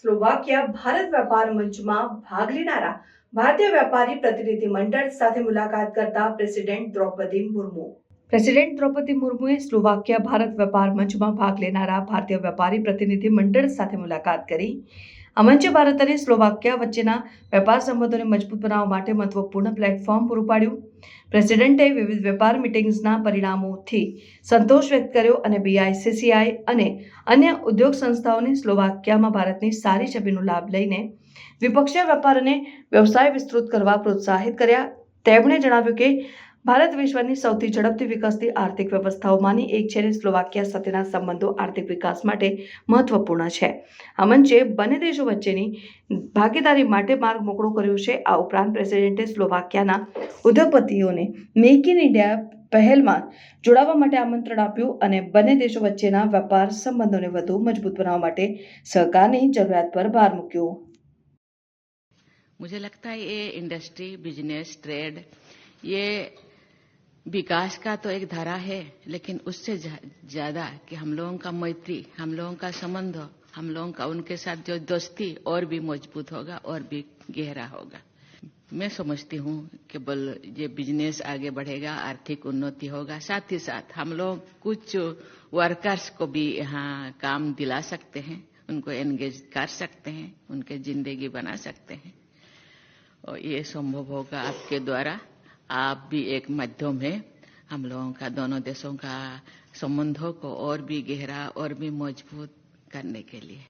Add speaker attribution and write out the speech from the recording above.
Speaker 1: સ્લોવાકિયા ભારત વેપાર મંચમાં ભાગ લેનારા ભારતીય વેપારી પ્રતિનિધિ મંડળ સાથે મુલાકાત કરતા પ્રેસિડેન્ટ દ્રૌપદી મુર્મુ. પ્રેસિડેન્ટ દ્રૌપદી મુર્મુએ સ્લોવાકિયા ભારત વેપાર મંચમાં ભાગ લેનારા ભારતીય વેપારી પ્રતિનિધિ મંડળ સાથે મુલાકાત કરી. આ ભારત અને સ્લોવાકિયા વચ્ચેના વેપાર સંબંધોને મજબૂત બનાવવા માટે મહત્વપૂર્ણ પ્લેટફોર્મ પૂરું પાડ્યું. પ્રેસિડેન્ટે વિવિધ વેપાર મિટિંગ્સના પરિણામોથી સંતોષ વ્યક્ત કર્યો અને બીઆઈસીસીઆઈ અને અન્ય ઉદ્યોગ સંસ્થાઓને સ્લોવાકિયામાં ભારતની સારી છબીનો લાભ લઈને દ્વિપક્ષીય વેપાર અને વ્યવસાય વિસ્તૃત કરવા પ્રોત્સાહિત કર્યા. તેમણે જણાવ્યું કે ભારત વિશ્વની સૌથી ઝડપથી વિકસતી આર્થિક વ્યવસ્થાઓમાંની એક છે અને સ્લોવાકિયા સાથેના સંબંધો આર્થિક વિકાસ માટે મહત્વપૂર્ણ છે આ મંચે બંને દેશો વચ્ચેની ભાગીદારી માટે માર્ગ મોકળો કર્યો છે આ ઉપરાંત પ્રેસિડેન્ટે સ્લોવાકિયાના ઉદ્યોગપતિઓને મેક ઇન ઇન્ડિયા પહેલમાં જોડાવા માટે આમંત્રણ આપ્યું અને બંને દેશો વચ્ચેના વેપાર સંબંધોને વધુ મજબૂત બનાવવા માટે સહકારની જરૂરિયાત પર ભાર મૂક્યો
Speaker 2: मुझे लगता है ये इंडस्ट्री बिजनेस ट्रेड ये विकास का तो एक धारा है, लेकिन उससे ज़्यादा कि हम लोगों का मैत्री, हम लोगों का संबंध, हम लोगों का उनके साथ जो दोस्ती और भी मज़बूत होगा और भी गहरा होगा। मैं समझती हूँ कि बल, ये बिज़नेस आगे बढ़ेगा, आर्थिक उन्नति होगा। साथ ही साथ हम लोग कुछ वर्कर्स को भी यहाँ काम दिला सकते हैं, उनको एंगेज कर सकते हैं, उनके ज़िंदगी बना सकते हैं। और ये संभव होगा आपके द्वारा। आप भी एक माध्यम है हम लोगों का दोनों देशों का संबंधों को और भी गहरा और भी मजबूत करने के लिए